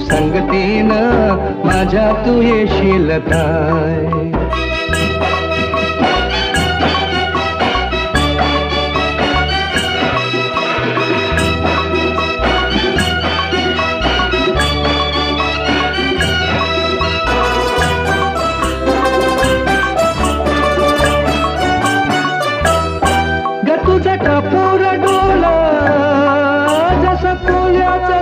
संगतीन माझ्या तू येशीलताय तुझा कापूर डोला जसा पोल्याचा